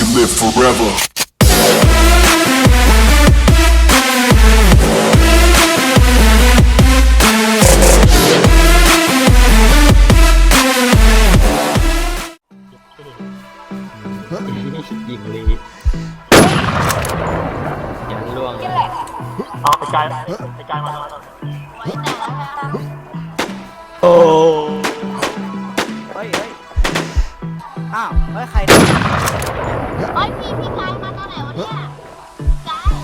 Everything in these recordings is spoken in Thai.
can live forever. ยิ เฮ้ยใครโอ้ยพี่พี่กายมาตอนไหนวะเนี่ยกาย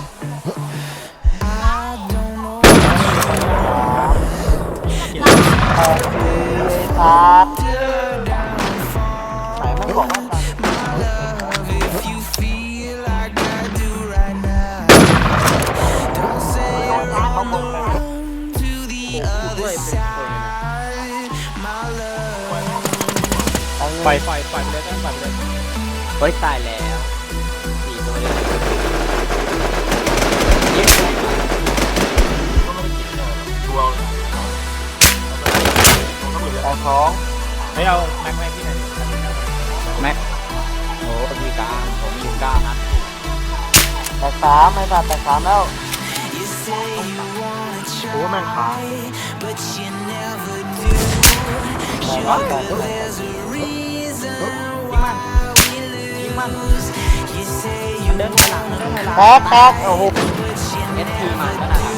ครับไหนมันบอกว่า ปล่อยปล่อยปล่อยไปเลยปล่อยไปเลยเฮ้ยตายแล้วสี่ตัวเลยยิงดูเอาแต่ของไม่เอาแม็กแม็กที่ไหนแม็กโอ้มีกลางผมอยู่กลางนะแต่สามไม่ตัดแต่สามแล้วโอ้แม่งขาแต่ว่าแต่ มันเดินถอยหลังมันเดินถอยหลังป๊กป๊กโอ้โห เอสทีมาแล้วนะครับ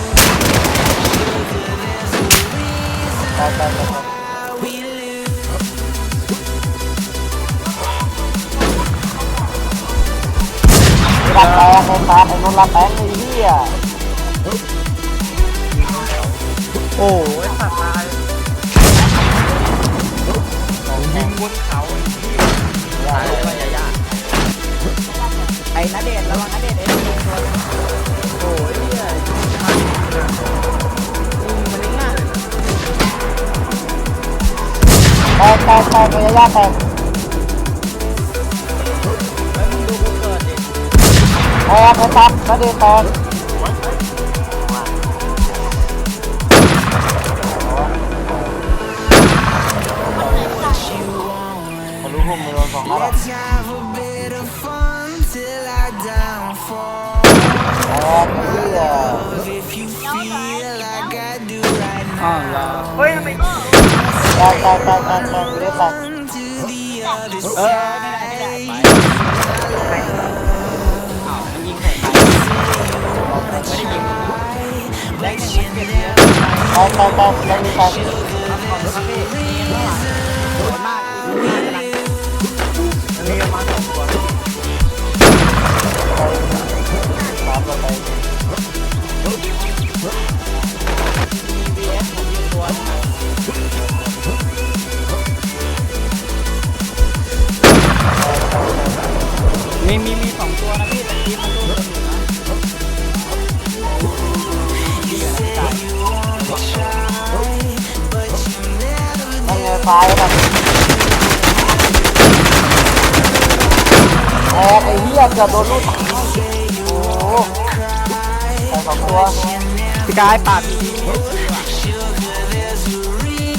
แป๊กแป๊กแป๊กรับแป๊กไอ้ตาไอ้นนรับแป๊กไอ้เหี้ยโอ้ยสัตว์ตาย นาเดชน์ระวังนาเอ็นดีตัวนึงโอ้ยเหี้ยมันนิ่งมากแตกแตกแตกพยายามแตกเฮ้ยมึงดูกูเกิดดิแตกไอ้ตับนาเดชน์แตก หี้ยอ๋อเหรอเฮ้ยทำไมแตกแตกแตกแตกแตกอยู่ได้แตกเออไม่ได้ไม่ได้ไปอ้าวมันยิงใส่ใครไม่ได้ยิงมึงนะแรงเงี้ยเก็บเยอะแตกแตกแตกยังมีแตกครับพี่ มีมีมีสองตัวนะพี่แต่ทีมมันรู้กันอยู่นะนั่นไงไฟแบบแตกไอ้เหี้ยเกือบโดนลูกโอ้โหแตกสองตัวพี่กายปาดพี่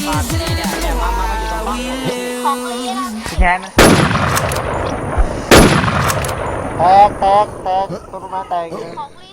ปาดีเนี่ยเนี่ยมามามาอยู่ตรงบ้านผม ของเลยนพี่แคนนะ แตกแตกแตกตัวประมาณแตกอีกของเลย